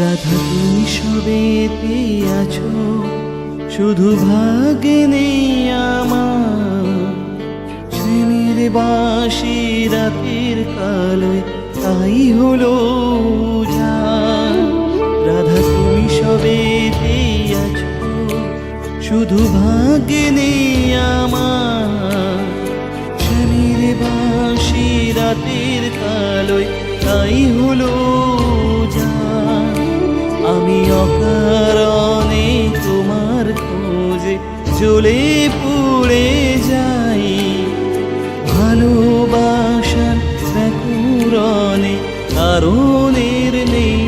রাধা তুমি সবেতে আছো শুধু ভাগে নেই আমার। বাসি রাতের কালোয় তাই হলো শুধু ভাগে নেই আমার। বাসি রাতের কালোয় তাই হলো আমি অকারণে তোমার খোঁজে চলে পুড়ে যাই। ভালোবাসার ব্যাকুরণে কারণের নেই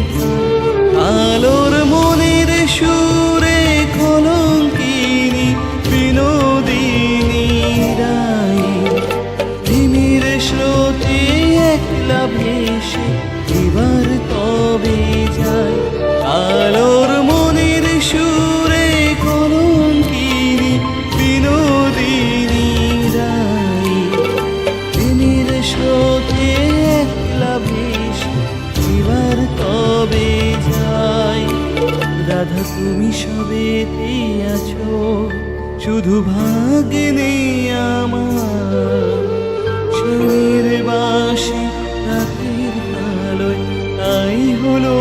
ভেসে এবার তবে যায় আলোর মনের সুরে কলঙ্কিনী বিনোদিনী রায় প্রেমের স্রোতে একলা ভেসে, এবার তবে যায় রাধা, তুমি সবেতে আছো, শুধু ভাগে নেই আমার। রাতের আলোয় তাই হলো